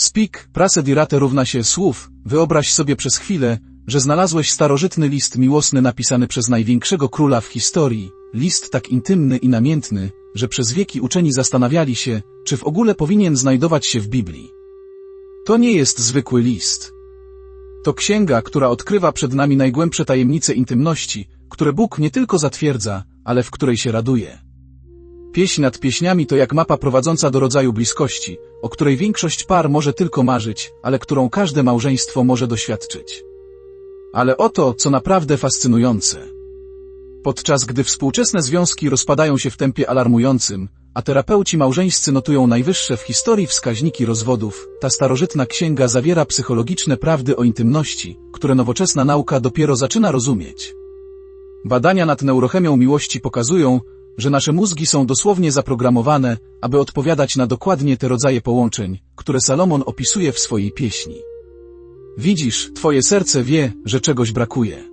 Speak, prase dirate równa się słów. Wyobraź sobie przez chwilę, że znalazłeś starożytny list miłosny napisany przez największego króla w historii. List tak intymny i namiętny, że przez wieki uczeni zastanawiali się, czy w ogóle powinien znajdować się w Biblii. To nie jest zwykły list. To księga, która odkrywa przed nami najgłębsze tajemnice intymności, które Bóg nie tylko zatwierdza, ale w której się raduje. Pieśń nad pieśniami to jak mapa prowadząca do rodzaju bliskości, o której większość par może tylko marzyć, ale którą każde małżeństwo może doświadczyć. Ale oto, co naprawdę fascynujące. Podczas gdy współczesne związki rozpadają się w tempie alarmującym, a terapeuci małżeńscy notują najwyższe w historii wskaźniki rozwodów, ta starożytna księga zawiera psychologiczne prawdy o intymności, które nowoczesna nauka dopiero zaczyna rozumieć. Badania nad neurochemią miłości pokazują, że nasze mózgi są dosłownie zaprogramowane, aby odpowiadać na dokładnie te rodzaje połączeń, które Salomon opisuje w swojej pieśni. Widzisz, twoje serce wie, że czegoś brakuje.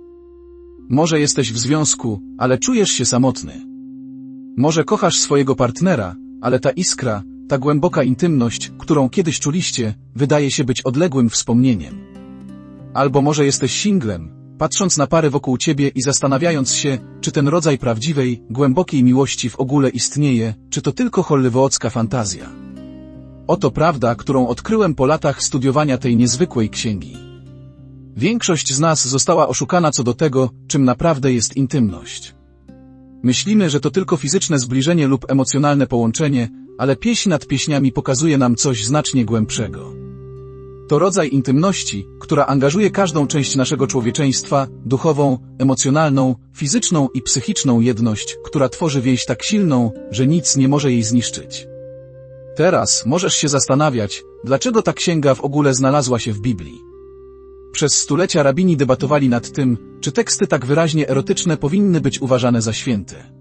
Może jesteś w związku, ale czujesz się samotny. Może kochasz swojego partnera, ale ta iskra, ta głęboka intymność, którą kiedyś czuliście, wydaje się być odległym wspomnieniem. Albo może jesteś singlem, patrząc na pary wokół ciebie i zastanawiając się, czy ten rodzaj prawdziwej, głębokiej miłości w ogóle istnieje, czy to tylko hollywoodzka fantazja. Oto prawda, którą odkryłem po latach studiowania tej niezwykłej księgi. Większość z nas została oszukana co do tego, czym naprawdę jest intymność. Myślimy, że to tylko fizyczne zbliżenie lub emocjonalne połączenie, ale pieśń nad pieśniami pokazuje nam coś znacznie głębszego. To rodzaj intymności, która angażuje każdą część naszego człowieczeństwa, duchową, emocjonalną, fizyczną i psychiczną jedność, która tworzy więź tak silną, że nic nie może jej zniszczyć. Teraz możesz się zastanawiać, dlaczego ta księga w ogóle znalazła się w Biblii. Przez stulecia rabini debatowali nad tym, czy teksty tak wyraźnie erotyczne powinny być uważane za święte.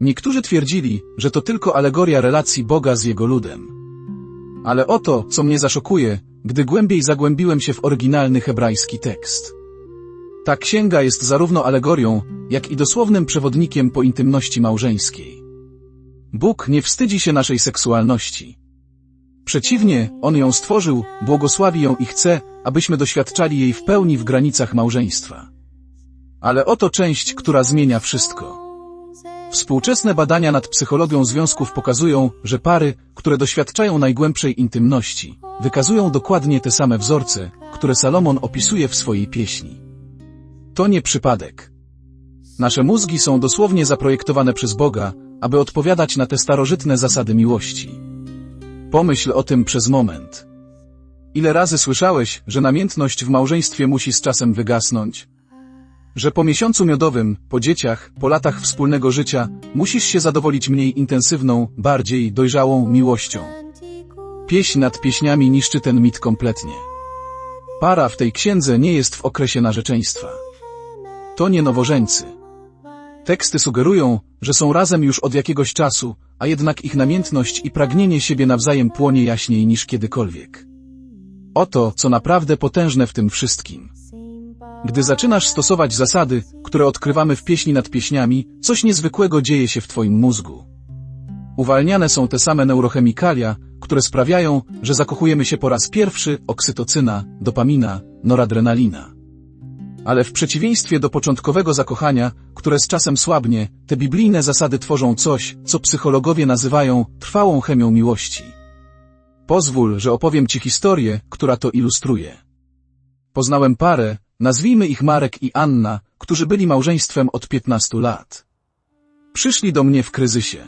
Niektórzy twierdzili, że to tylko alegoria relacji Boga z jego ludem. Ale oto, co mnie zaszokuje, gdy głębiej zagłębiłem się w oryginalny hebrajski tekst. Ta księga jest zarówno alegorią, jak i dosłownym przewodnikiem po intymności małżeńskiej. Bóg nie wstydzi się naszej seksualności. Przeciwnie, On ją stworzył, błogosławi ją i chce, abyśmy doświadczali jej w pełni w granicach małżeństwa. Ale oto część, która zmienia wszystko. Współczesne badania nad psychologią związków pokazują, że pary, które doświadczają najgłębszej intymności, wykazują dokładnie te same wzorce, które Salomon opisuje w swojej pieśni. To nie przypadek. Nasze mózgi są dosłownie zaprojektowane przez Boga, aby odpowiadać na te starożytne zasady miłości. Pomyśl o tym przez moment. Ile razy słyszałeś, że namiętność w małżeństwie musi z czasem wygasnąć? Że po miesiącu miodowym, po dzieciach, po latach wspólnego życia, musisz się zadowolić mniej intensywną, bardziej dojrzałą miłością. Pieśń nad pieśniami niszczy ten mit kompletnie. Para w tej księdze nie jest w okresie narzeczeństwa. To nie nowożeńcy. Teksty sugerują, że są razem już od jakiegoś czasu, a jednak ich namiętność i pragnienie siebie nawzajem płonie jaśniej niż kiedykolwiek. Oto, co naprawdę potężne w tym wszystkim. Gdy zaczynasz stosować zasady, które odkrywamy w pieśni nad pieśniami, coś niezwykłego dzieje się w Twoim mózgu. Uwalniane są te same neurochemikalia, które sprawiają, że zakochujemy się po raz pierwszy, oksytocyna, dopamina, noradrenalina. Ale w przeciwieństwie do początkowego zakochania, które z czasem słabnie, te biblijne zasady tworzą coś, co psychologowie nazywają trwałą chemią miłości. Pozwól, że opowiem Ci historię, która to ilustruje. Poznałem parę, nazwijmy ich Marek i Anna, którzy byli małżeństwem od 15 lat. Przyszli do mnie w kryzysie.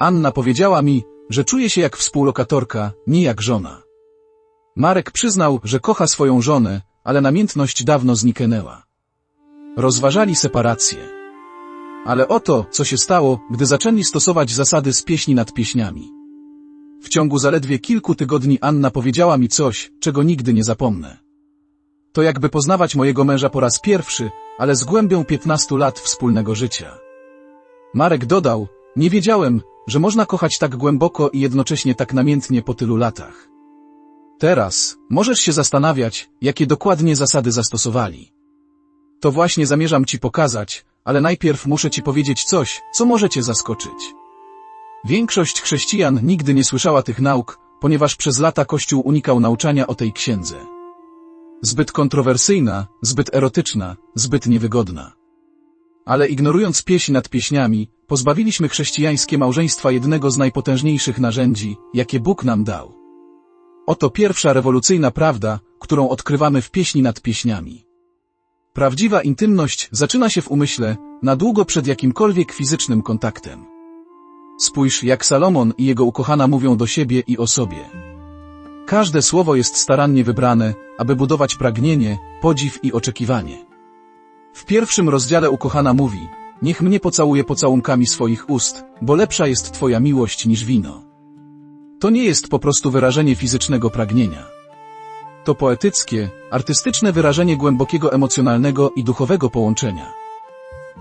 Anna powiedziała mi, że czuje się jak współlokatorka, nie jak żona. Marek przyznał, że kocha swoją żonę, ale namiętność dawno zniknęła. Rozważali separację. Ale oto, co się stało, gdy zaczęli stosować zasady z pieśni nad pieśniami. W ciągu zaledwie kilku tygodni Anna powiedziała mi coś, czego nigdy nie zapomnę. To jakby poznawać mojego męża po raz pierwszy, ale z głębią 15 lat wspólnego życia. Marek dodał, nie wiedziałem, że można kochać tak głęboko i jednocześnie tak namiętnie po tylu latach. Teraz możesz się zastanawiać, jakie dokładnie zasady zastosowali. To właśnie zamierzam Ci pokazać, ale najpierw muszę Ci powiedzieć coś, co może Cię zaskoczyć. Większość chrześcijan nigdy nie słyszała tych nauk, ponieważ przez lata Kościół unikał nauczania o tej księdze. Zbyt kontrowersyjna, zbyt erotyczna, zbyt niewygodna. Ale ignorując pieśń nad pieśniami, pozbawiliśmy chrześcijańskie małżeństwa jednego z najpotężniejszych narzędzi, jakie Bóg nam dał. Oto pierwsza rewolucyjna prawda, którą odkrywamy w pieśni nad pieśniami. Prawdziwa intymność zaczyna się w umyśle, na długo przed jakimkolwiek fizycznym kontaktem. Spójrz, jak Salomon i jego ukochana mówią do siebie i o sobie. Każde słowo jest starannie wybrane, aby budować pragnienie, podziw i oczekiwanie. W pierwszym rozdziale ukochana mówi, niech mnie pocałuje pocałunkami swoich ust, bo lepsza jest Twoja miłość niż wino. To nie jest po prostu wyrażenie fizycznego pragnienia. To poetyckie, artystyczne wyrażenie głębokiego emocjonalnego i duchowego połączenia.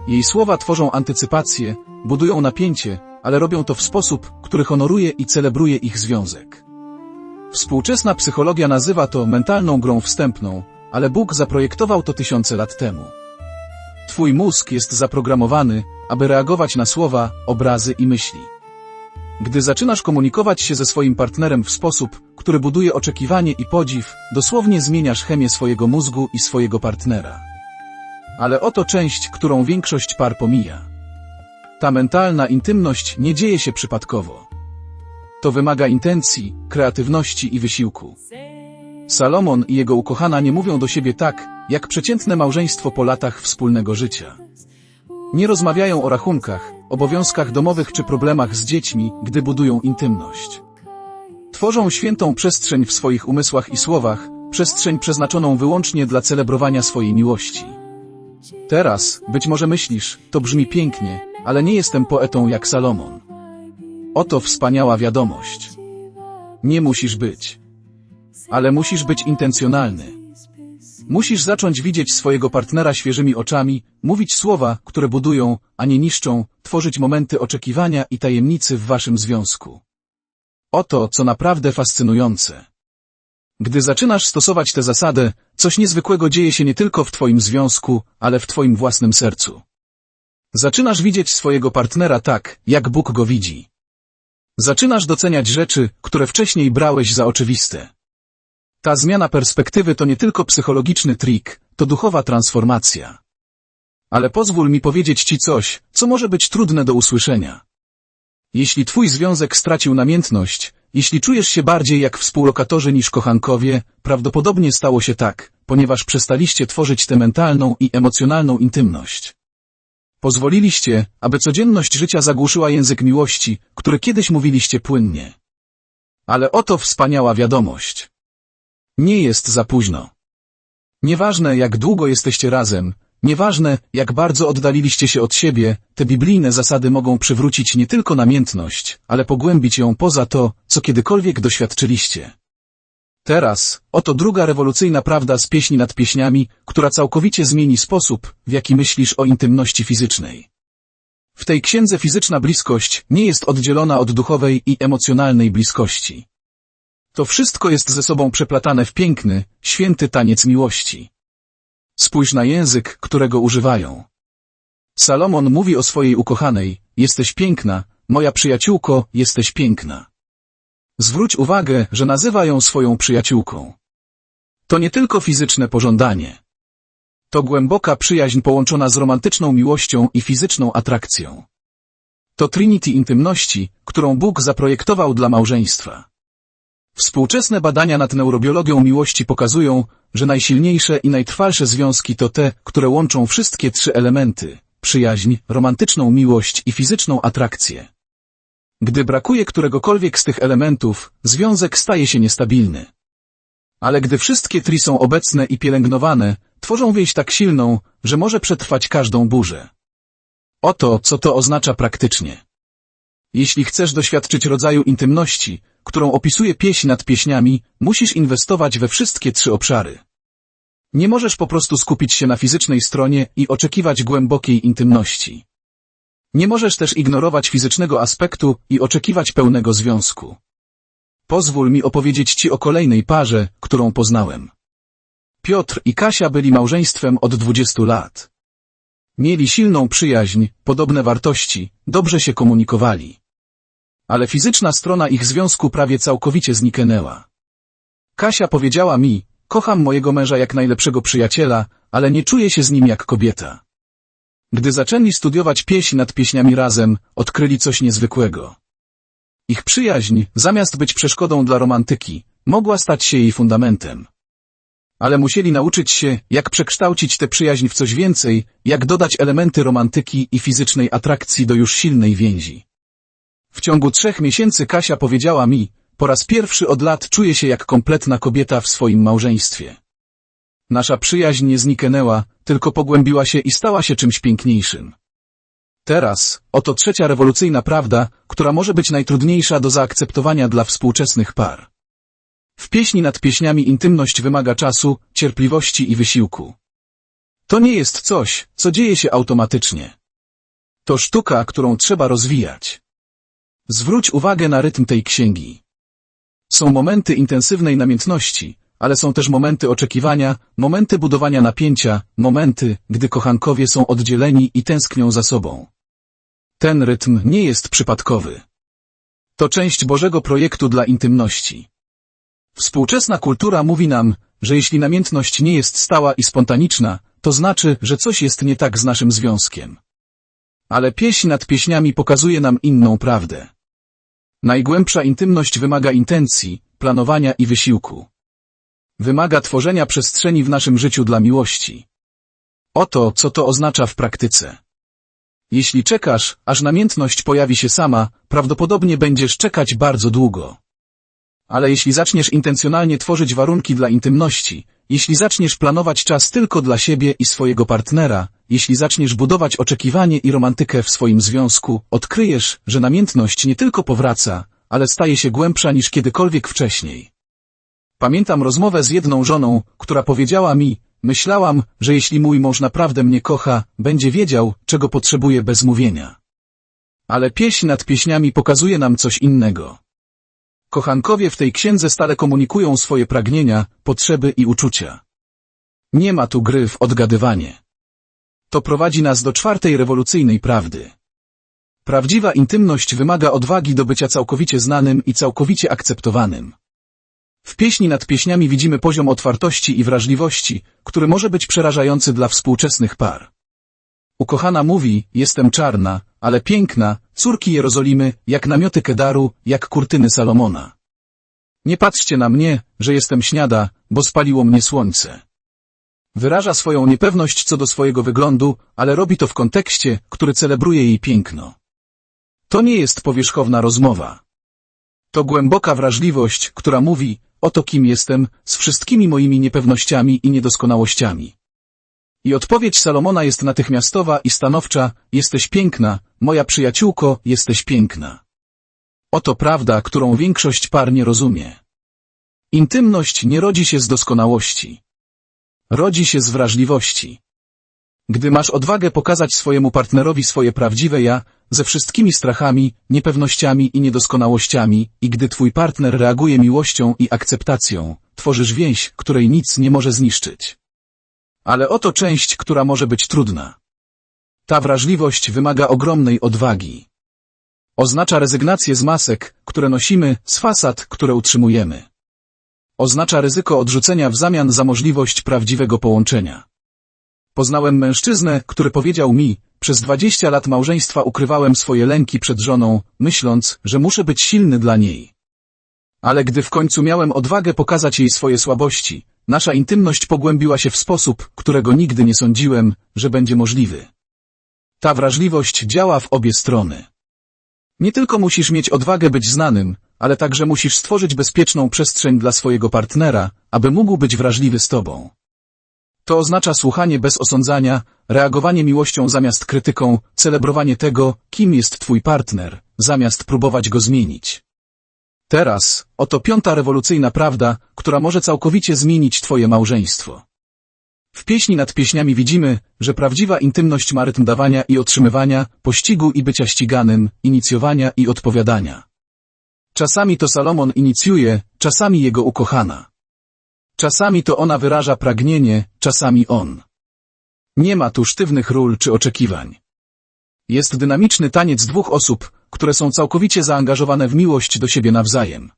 Jej słowa tworzą antycypację, budują napięcie, ale robią to w sposób, który honoruje i celebruje ich związek. Współczesna psychologia nazywa to mentalną grą wstępną, ale Bóg zaprojektował to tysiące lat temu. Twój mózg jest zaprogramowany, aby reagować na słowa, obrazy i myśli. Gdy zaczynasz komunikować się ze swoim partnerem w sposób, który buduje oczekiwanie i podziw, dosłownie zmieniasz chemię swojego mózgu i swojego partnera. Ale oto część, którą większość par pomija. Ta mentalna intymność nie dzieje się przypadkowo. To wymaga intencji, kreatywności i wysiłku. Salomon i jego ukochana nie mówią do siebie tak, jak przeciętne małżeństwo po latach wspólnego życia. Nie rozmawiają o rachunkach, obowiązkach domowych czy problemach z dziećmi, gdy budują intymność. Tworzą świętą przestrzeń w swoich umysłach i słowach, przestrzeń przeznaczoną wyłącznie dla celebrowania swojej miłości. Teraz, być może myślisz, to brzmi pięknie, ale nie jestem poetą jak Salomon. Oto wspaniała wiadomość. Nie musisz być. Ale musisz być intencjonalny. Musisz zacząć widzieć swojego partnera świeżymi oczami, mówić słowa, które budują, a nie niszczą, tworzyć momenty oczekiwania i tajemnicy w waszym związku. Oto, co naprawdę fascynujące. Gdy zaczynasz stosować tę zasadę, coś niezwykłego dzieje się nie tylko w twoim związku, ale w twoim własnym sercu. Zaczynasz widzieć swojego partnera tak, jak Bóg go widzi. Zaczynasz doceniać rzeczy, które wcześniej brałeś za oczywiste. Ta zmiana perspektywy to nie tylko psychologiczny trik, to duchowa transformacja. Ale pozwól mi powiedzieć Ci coś, co może być trudne do usłyszenia. Jeśli Twój związek stracił namiętność, jeśli czujesz się bardziej jak współlokatorzy niż kochankowie, prawdopodobnie stało się tak, ponieważ przestaliście tworzyć tę mentalną i emocjonalną intymność. Pozwoliliście, aby codzienność życia zagłuszyła język miłości, który kiedyś mówiliście płynnie. Ale oto wspaniała wiadomość. Nie jest za późno. Nieważne jak długo jesteście razem, nieważne jak bardzo oddaliliście się od siebie, te biblijne zasady mogą przywrócić nie tylko namiętność, ale pogłębić ją poza to, co kiedykolwiek doświadczyliście. Teraz, oto druga rewolucyjna prawda z pieśni nad pieśniami, która całkowicie zmieni sposób, w jaki myślisz o intymności fizycznej. W tej księdze fizyczna bliskość nie jest oddzielona od duchowej i emocjonalnej bliskości. To wszystko jest ze sobą przeplatane w piękny, święty taniec miłości. Spójrz na język, którego używają. Salomon mówi o swojej ukochanej, jesteś piękna, moja przyjaciółko, jesteś piękna. Zwróć uwagę, że nazywa ją swoją przyjaciółką. To nie tylko fizyczne pożądanie. To głęboka przyjaźń połączona z romantyczną miłością i fizyczną atrakcją. To Trinity intymności, którą Bóg zaprojektował dla małżeństwa. Współczesne badania nad neurobiologią miłości pokazują, że najsilniejsze i najtrwalsze związki to te, które łączą wszystkie trzy elementy przyjaźń, romantyczną miłość i fizyczną atrakcję. Gdy brakuje któregokolwiek z tych elementów, związek staje się niestabilny. Ale gdy wszystkie tri są obecne i pielęgnowane, tworzą więź tak silną, że może przetrwać każdą burzę. Oto, co to oznacza praktycznie. Jeśli chcesz doświadczyć rodzaju intymności, którą opisuje pieśń nad pieśniami, musisz inwestować we wszystkie trzy obszary. Nie możesz po prostu skupić się na fizycznej stronie i oczekiwać głębokiej intymności. Nie możesz też ignorować fizycznego aspektu i oczekiwać pełnego związku. Pozwól mi opowiedzieć Ci o kolejnej parze, którą poznałem. Piotr i Kasia byli małżeństwem od 20 lat. Mieli silną przyjaźń, podobne wartości, dobrze się komunikowali. ale fizyczna strona ich związku prawie całkowicie zniknęła. Kasia powiedziała mi, kocham mojego męża jak najlepszego przyjaciela, ale nie czuję się z nim jak kobieta. Gdy zaczęli studiować pieśń nad pieśniami razem, odkryli coś niezwykłego. Ich przyjaźń, zamiast być przeszkodą dla romantyki, mogła stać się jej fundamentem. Ale musieli nauczyć się, jak przekształcić tę przyjaźń w coś więcej, jak dodać elementy romantyki i fizycznej atrakcji do już silnej więzi. W ciągu trzech miesięcy Kasia powiedziała mi, po raz pierwszy od lat czuję się jak kompletna kobieta w swoim małżeństwie. Nasza przyjaźń nie zniknęła, tylko pogłębiła się i stała się czymś piękniejszym. Teraz, oto trzecia rewolucyjna prawda, która może być najtrudniejsza do zaakceptowania dla współczesnych par. W pieśni nad pieśniami intymność wymaga czasu, cierpliwości i wysiłku. To nie jest coś, co dzieje się automatycznie. To sztuka, którą trzeba rozwijać. Zwróć uwagę na rytm tej księgi. Są momenty intensywnej namiętności, ale są też momenty oczekiwania, momenty budowania napięcia, momenty, gdy kochankowie są oddzieleni i tęsknią za sobą. Ten rytm nie jest przypadkowy. To część Bożego projektu dla intymności. Współczesna kultura mówi nam, że jeśli namiętność nie jest stała i spontaniczna, to znaczy, że coś jest nie tak z naszym związkiem. Ale pieśń nad pieśniami pokazuje nam inną prawdę. Najgłębsza intymność wymaga intencji, planowania i wysiłku. Wymaga tworzenia przestrzeni w naszym życiu dla miłości. Oto, co to oznacza w praktyce. Jeśli czekasz, aż namiętność pojawi się sama, prawdopodobnie będziesz czekać bardzo długo. Ale jeśli zaczniesz intencjonalnie tworzyć warunki dla intymności, jeśli zaczniesz planować czas tylko dla siebie i swojego partnera, jeśli zaczniesz budować oczekiwanie i romantykę w swoim związku, odkryjesz, że namiętność nie tylko powraca, ale staje się głębsza niż kiedykolwiek wcześniej. Pamiętam rozmowę z jedną żoną, która powiedziała mi, myślałam, że jeśli mój mąż naprawdę mnie kocha, będzie wiedział, czego potrzebuje bez mówienia. Ale pieśń nad pieśniami pokazuje nam coś innego. Kochankowie w tej księdze stale komunikują swoje pragnienia, potrzeby i uczucia. Nie ma tu gry w odgadywanie. To prowadzi nas do czwartej rewolucyjnej prawdy. Prawdziwa intymność wymaga odwagi do bycia całkowicie znanym i całkowicie akceptowanym. W pieśni nad pieśniami widzimy poziom otwartości i wrażliwości, który może być przerażający dla współczesnych par. Ukochana mówi, jestem czarna, ale piękna, córki Jerozolimy, jak namioty Kedaru, jak kurtyny Salomona. Nie patrzcie na mnie, że jestem śniada, bo spaliło mnie słońce. Wyraża swoją niepewność co do swojego wyglądu, ale robi to w kontekście, który celebruje jej piękno. To nie jest powierzchowna rozmowa. To głęboka wrażliwość, która mówi, oto kim jestem, z wszystkimi moimi niepewnościami i niedoskonałościami. I odpowiedź Salomona jest natychmiastowa i stanowcza, jesteś piękna, moja przyjaciółko, jesteś piękna. Oto prawda, którą większość par nie rozumie. Intymność nie rodzi się z doskonałości. Rodzi się z wrażliwości. Gdy masz odwagę pokazać swojemu partnerowi swoje prawdziwe ja, ze wszystkimi strachami, niepewnościami i niedoskonałościami, i gdy twój partner reaguje miłością i akceptacją, tworzysz więź, której nic nie może zniszczyć. Ale oto część, która może być trudna. Ta wrażliwość wymaga ogromnej odwagi. Oznacza rezygnację z masek, które nosimy, z fasad, które utrzymujemy. Oznacza ryzyko odrzucenia w zamian za możliwość prawdziwego połączenia. Poznałem mężczyznę, który powiedział mi, przez dwadzieścia lat małżeństwa ukrywałem swoje lęki przed żoną, myśląc, że muszę być silny dla niej. Ale gdy w końcu miałem odwagę pokazać jej swoje słabości, nasza intymność pogłębiła się w sposób, którego nigdy nie sądziłem, że będzie możliwy. Ta wrażliwość działa w obie strony. Nie tylko musisz mieć odwagę być znanym, ale także musisz stworzyć bezpieczną przestrzeń dla swojego partnera, aby mógł być wrażliwy z tobą. To oznacza słuchanie bez osądzania, reagowanie miłością zamiast krytyką, celebrowanie tego, kim jest twój partner, zamiast próbować go zmienić. Teraz, oto piąta rewolucyjna prawda, która może całkowicie zmienić twoje małżeństwo. W pieśni nad pieśniami widzimy, że prawdziwa intymność ma rytm dawania i otrzymywania, pościgu i bycia ściganym, inicjowania i odpowiadania. Czasami to Salomon inicjuje, czasami jego ukochana. Czasami to ona wyraża pragnienie, czasami on. Nie ma tu sztywnych ról czy oczekiwań. Jest dynamiczny taniec dwóch osób, które są całkowicie zaangażowane w miłość do siebie nawzajem.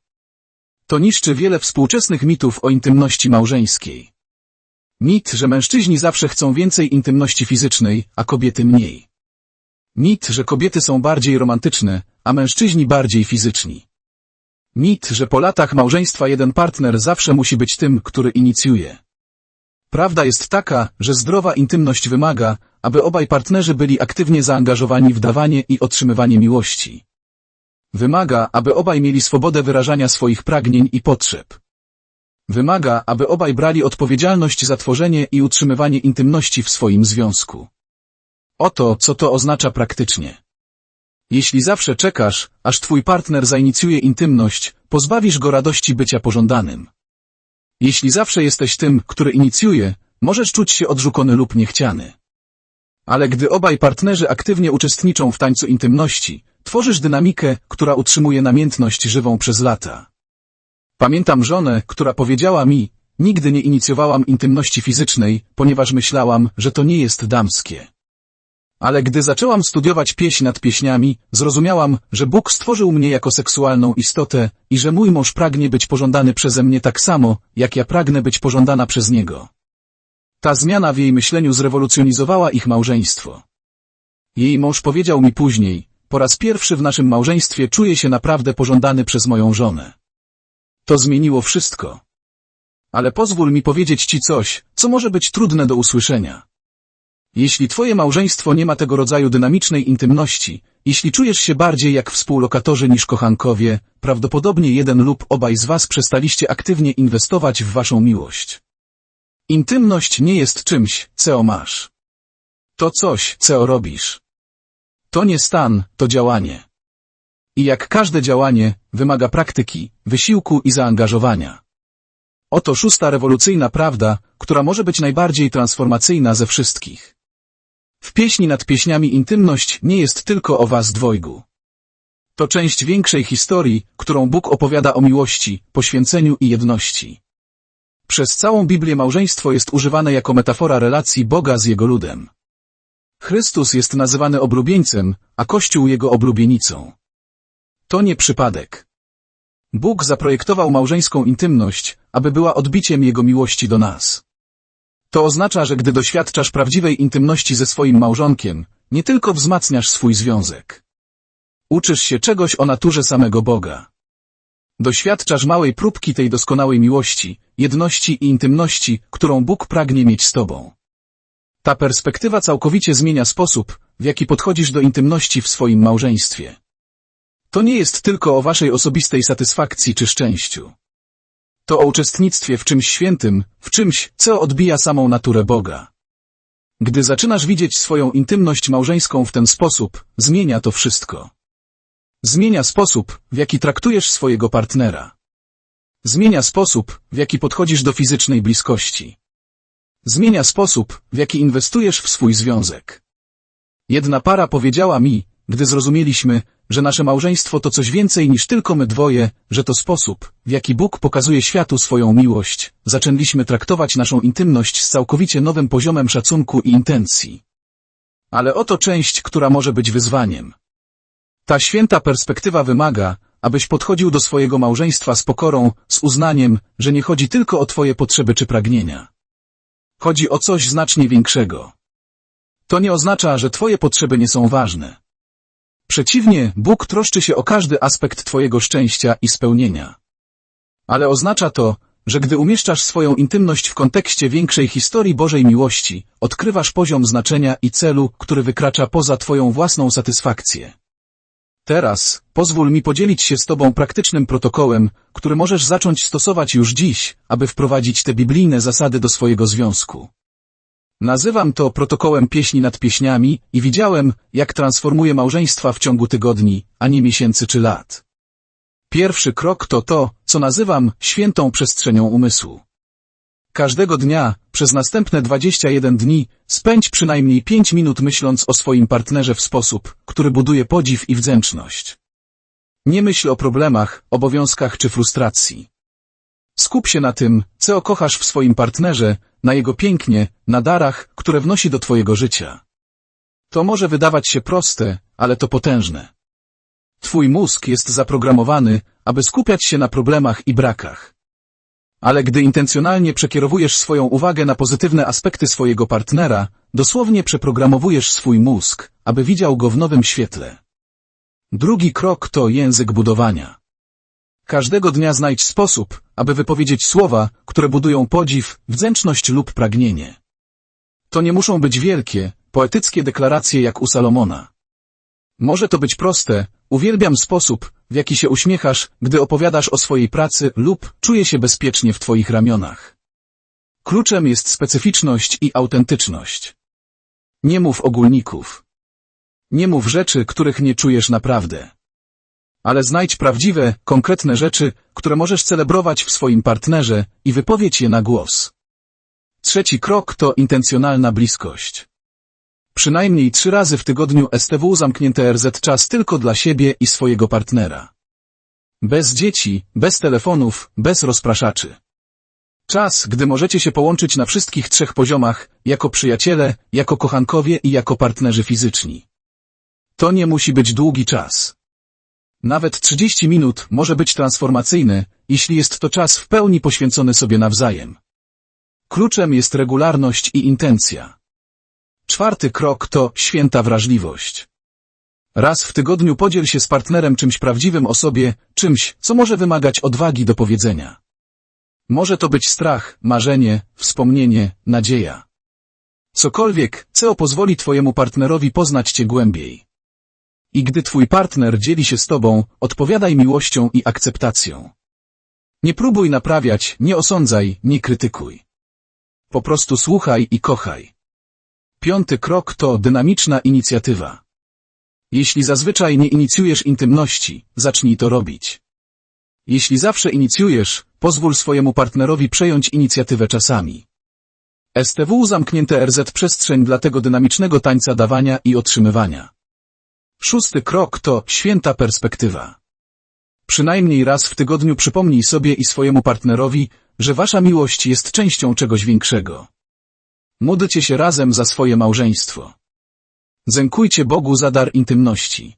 To niszczy wiele współczesnych mitów o intymności małżeńskiej. Mit, że mężczyźni zawsze chcą więcej intymności fizycznej, a kobiety mniej. Mit, że kobiety są bardziej romantyczne, a mężczyźni bardziej fizyczni. Mit, że po latach małżeństwa jeden partner zawsze musi być tym, który inicjuje. Prawda jest taka, że zdrowa intymność wymaga, aby obaj partnerzy byli aktywnie zaangażowani w dawanie i otrzymywanie miłości. Wymaga, aby obaj mieli swobodę wyrażania swoich pragnień i potrzeb. Wymaga, aby obaj brali odpowiedzialność za tworzenie i utrzymywanie intymności w swoim związku. Oto, co to oznacza praktycznie. Jeśli zawsze czekasz, aż twój partner zainicjuje intymność, pozbawisz go radości bycia pożądanym. Jeśli zawsze jesteś tym, który inicjuje, możesz czuć się odrzucony lub niechciany. Ale gdy obaj partnerzy aktywnie uczestniczą w tańcu intymności, tworzysz dynamikę, która utrzymuje namiętność żywą przez lata. Pamiętam żonę, która powiedziała mi, nigdy nie inicjowałam intymności fizycznej, ponieważ myślałam, że to nie jest damskie. Ale gdy zaczęłam studiować pieśń nad pieśniami, zrozumiałam, że Bóg stworzył mnie jako seksualną istotę i że mój mąż pragnie być pożądany przeze mnie tak samo, jak ja pragnę być pożądana przez niego. Ta zmiana w jej myśleniu zrewolucjonizowała ich małżeństwo. Jej mąż powiedział mi później, po raz pierwszy w naszym małżeństwie czuję się naprawdę pożądany przez moją żonę. To zmieniło wszystko. Ale pozwól mi powiedzieć ci coś, co może być trudne do usłyszenia. Jeśli twoje małżeństwo nie ma tego rodzaju dynamicznej intymności, jeśli czujesz się bardziej jak współlokatorzy niż kochankowie, prawdopodobnie jeden lub obaj z was przestaliście aktywnie inwestować w waszą miłość. Intymność nie jest czymś, co masz. To coś, co robisz. To nie stan, to działanie. I jak każde działanie, wymaga praktyki, wysiłku i zaangażowania. Oto szósta rewolucyjna prawda, która może być najbardziej transformacyjna ze wszystkich. W pieśni nad pieśniami intymność nie jest tylko o was dwojgu. To część większej historii, którą Bóg opowiada o miłości, poświęceniu i jedności. Przez całą Biblię małżeństwo jest używane jako metafora relacji Boga z Jego ludem. Chrystus jest nazywany oblubieńcem, a Kościół Jego oblubienicą. To nie przypadek. Bóg zaprojektował małżeńską intymność, aby była odbiciem Jego miłości do nas. To oznacza, że gdy doświadczasz prawdziwej intymności ze swoim małżonkiem, nie tylko wzmacniasz swój związek. Uczysz się czegoś o naturze samego Boga. Doświadczasz małej próbki tej doskonałej miłości, jedności i intymności, którą Bóg pragnie mieć z Tobą. Ta perspektywa całkowicie zmienia sposób, w jaki podchodzisz do intymności w swoim małżeństwie. To nie jest tylko o Waszej osobistej satysfakcji czy szczęściu. To o uczestnictwie w czymś świętym, w czymś, co odbija samą naturę Boga. Gdy zaczynasz widzieć swoją intymność małżeńską w ten sposób, zmienia to wszystko. Zmienia sposób, w jaki traktujesz swojego partnera. Zmienia sposób, w jaki podchodzisz do fizycznej bliskości. Zmienia sposób, w jaki inwestujesz w swój związek. Jedna para powiedziała mi, gdy zrozumieliśmy, że nasze małżeństwo to coś więcej niż tylko my dwoje, że to sposób, w jaki Bóg pokazuje światu swoją miłość, zaczęliśmy traktować naszą intymność z całkowicie nowym poziomem szacunku i intencji. Ale oto część, która może być wyzwaniem. Ta święta perspektywa wymaga, abyś podchodził do swojego małżeństwa z pokorą, z uznaniem, że nie chodzi tylko o twoje potrzeby czy pragnienia. Chodzi o coś znacznie większego. To nie oznacza, że twoje potrzeby nie są ważne. Przeciwnie, Bóg troszczy się o każdy aspekt twojego szczęścia i spełnienia. Ale oznacza to, że gdy umieszczasz swoją intymność w kontekście większej historii Bożej miłości, odkrywasz poziom znaczenia i celu, który wykracza poza twoją własną satysfakcję. Teraz, pozwól mi podzielić się z Tobą praktycznym protokołem, który możesz zacząć stosować już dziś, aby wprowadzić te biblijne zasady do swojego związku. Nazywam to protokołem pieśni nad pieśniami i widziałem, jak transformuje małżeństwa w ciągu tygodni, a nie miesięcy czy lat. Pierwszy krok to to, co nazywam świętą przestrzenią umysłu. Każdego dnia, przez następne 21 dni, spędź przynajmniej 5 minut myśląc o swoim partnerze w sposób, który buduje podziw i wdzięczność. Nie myśl o problemach, obowiązkach czy frustracji. Skup się na tym, co kochasz w swoim partnerze, na jego pięknie, na darach, które wnosi do twojego życia. To może wydawać się proste, ale to potężne. Twój mózg jest zaprogramowany, aby skupiać się na problemach i brakach. Ale gdy intencjonalnie przekierowujesz swoją uwagę na pozytywne aspekty swojego partnera, dosłownie przeprogramowujesz swój mózg, aby widział go w nowym świetle. Drugi krok to język budowania. Każdego dnia znajdź sposób, aby wypowiedzieć słowa, które budują podziw, wdzięczność lub pragnienie. To nie muszą być wielkie, poetyckie deklaracje jak u Salomona. Może to być proste, uwielbiam sposób, w jaki się uśmiechasz, gdy opowiadasz o swojej pracy lub czuję się bezpiecznie w Twoich ramionach. Kluczem jest specyficzność i autentyczność. Nie mów ogólników. Nie mów rzeczy, których nie czujesz naprawdę. Ale znajdź prawdziwe, konkretne rzeczy, które możesz celebrować w swoim partnerze i wypowiedź je na głos. Trzeci krok to intencjonalna bliskość. Przynajmniej trzy razy w tygodniu STW zamknięte RZ czas tylko dla siebie i swojego partnera. Bez dzieci, bez telefonów, bez rozpraszaczy. Czas, gdy możecie się połączyć na wszystkich trzech poziomach, jako przyjaciele, jako kochankowie i jako partnerzy fizyczni. To nie musi być długi czas. Nawet 30 minut może być transformacyjny, jeśli jest to czas w pełni poświęcony sobie nawzajem. Kluczem jest regularność i intencja. Czwarty krok to święta wrażliwość. Raz w tygodniu podziel się z partnerem czymś prawdziwym o sobie, czymś, co może wymagać odwagi do powiedzenia. Może to być strach, marzenie, wspomnienie, nadzieja. Cokolwiek, co pozwoli Twojemu partnerowi poznać Cię głębiej. I gdy Twój partner dzieli się z Tobą, odpowiadaj miłością i akceptacją. Nie próbuj naprawiać, nie osądzaj, nie krytykuj. Po prostu słuchaj i kochaj. Piąty krok to dynamiczna inicjatywa. Jeśli zazwyczaj nie inicjujesz intymności, zacznij to robić. Jeśli zawsze inicjujesz, pozwól swojemu partnerowi przejąć inicjatywę czasami. STW zamknięte RZ przestrzeń dla tego dynamicznego tańca dawania i otrzymywania. Szósty krok to święta perspektywa. Przynajmniej raz w tygodniu przypomnij sobie i swojemu partnerowi, że wasza miłość jest częścią czegoś większego. Módlcie się razem za swoje małżeństwo. Zękujcie Bogu za dar intymności.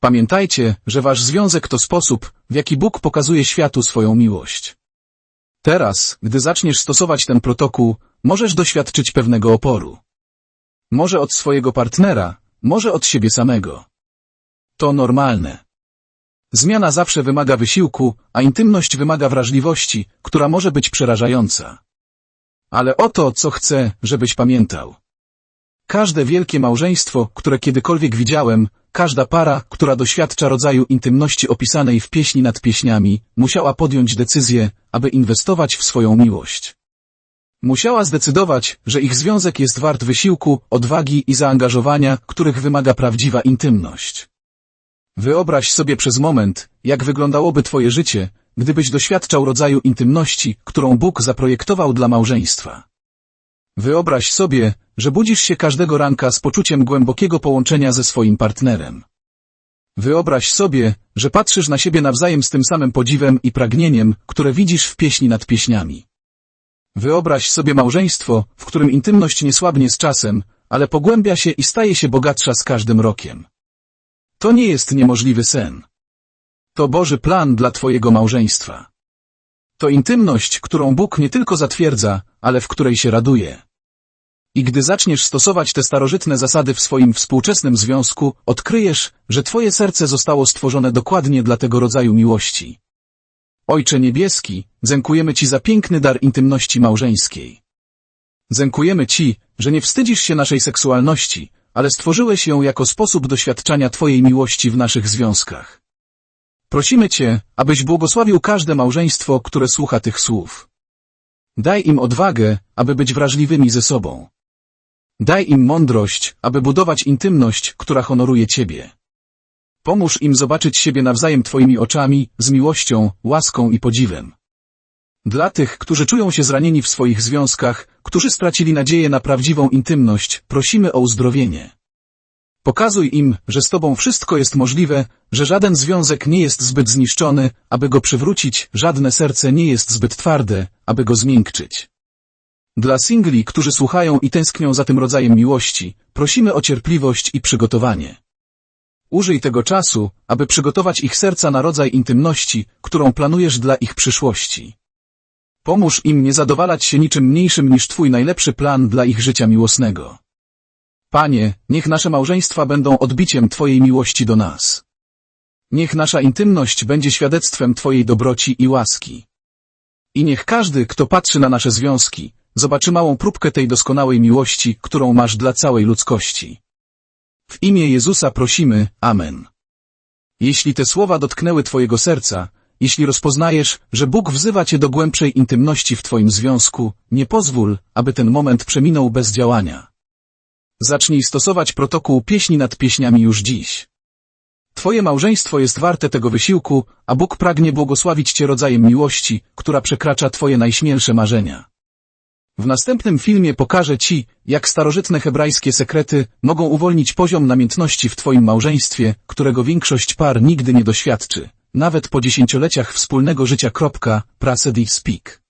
Pamiętajcie, że wasz związek to sposób, w jaki Bóg pokazuje światu swoją miłość. Teraz, gdy zaczniesz stosować ten protokół, możesz doświadczyć pewnego oporu. Może od swojego partnera, może od siebie samego. To normalne. Zmiana zawsze wymaga wysiłku, a intymność wymaga wrażliwości, która może być przerażająca. Ale oto, co chcę, żebyś pamiętał. Każde wielkie małżeństwo, które kiedykolwiek widziałem, każda para, która doświadcza rodzaju intymności opisanej w pieśni nad pieśniami, musiała podjąć decyzję, aby inwestować w swoją miłość. Musiała zdecydować, że ich związek jest wart wysiłku, odwagi i zaangażowania, których wymaga prawdziwa intymność. Wyobraź sobie przez moment, jak wyglądałoby Twoje życie, gdybyś doświadczał rodzaju intymności, którą Bóg zaprojektował dla małżeństwa. Wyobraź sobie, że budzisz się każdego ranka z poczuciem głębokiego połączenia ze swoim partnerem. Wyobraź sobie, że patrzysz na siebie nawzajem z tym samym podziwem i pragnieniem, które widzisz w pieśni nad pieśniami. Wyobraź sobie małżeństwo, w którym intymność nie słabnie z czasem, ale pogłębia się i staje się bogatsza z każdym rokiem. To nie jest niemożliwy sen. To Boży plan dla Twojego małżeństwa. To intymność, którą Bóg nie tylko zatwierdza, ale w której się raduje. I gdy zaczniesz stosować te starożytne zasady w swoim współczesnym związku, odkryjesz, że Twoje serce zostało stworzone dokładnie dla tego rodzaju miłości. Ojcze Niebieski, dziękujemy Ci za piękny dar intymności małżeńskiej. Dziękujemy Ci, że nie wstydzisz się naszej seksualności, ale stworzyłeś ją jako sposób doświadczania Twojej miłości w naszych związkach. Prosimy Cię, abyś błogosławił każde małżeństwo, które słucha tych słów. Daj im odwagę, aby być wrażliwymi ze sobą. Daj im mądrość, aby budować intymność, która honoruje Ciebie. Pomóż im zobaczyć siebie nawzajem Twoimi oczami, z miłością, łaską i podziwem. Dla tych, którzy czują się zranieni w swoich związkach, którzy stracili nadzieję na prawdziwą intymność, prosimy o uzdrowienie. Pokazuj im, że z Tobą wszystko jest możliwe, że żaden związek nie jest zbyt zniszczony, aby go przywrócić, żadne serce nie jest zbyt twarde, aby go zmiękczyć. Dla singli, którzy słuchają i tęsknią za tym rodzajem miłości, prosimy o cierpliwość i przygotowanie. Użyj tego czasu, aby przygotować ich serca na rodzaj intymności, którą planujesz dla ich przyszłości. Pomóż im nie zadowalać się niczym mniejszym niż Twój najlepszy plan dla ich życia miłosnego. Panie, niech nasze małżeństwa będą odbiciem Twojej miłości do nas. Niech nasza intymność będzie świadectwem Twojej dobroci i łaski. I niech każdy, kto patrzy na nasze związki, zobaczy małą próbkę tej doskonałej miłości, którą masz dla całej ludzkości. W imię Jezusa prosimy, Amen. Jeśli te słowa dotknęły Twojego serca, jeśli rozpoznajesz, że Bóg wzywa Cię do głębszej intymności w Twoim związku, nie pozwól, aby ten moment przeminął bez działania. Zacznij stosować protokół pieśni nad pieśniami już dziś. Twoje małżeństwo jest warte tego wysiłku, a Bóg pragnie błogosławić Cię rodzajem miłości, która przekracza Twoje najśmielsze marzenia. W następnym filmie pokażę Ci, jak starożytne hebrajskie sekrety mogą uwolnić poziom namiętności w Twoim małżeństwie, którego większość par nigdy nie doświadczy, nawet po dziesięcioleciach wspólnego życia. Prasedi Speak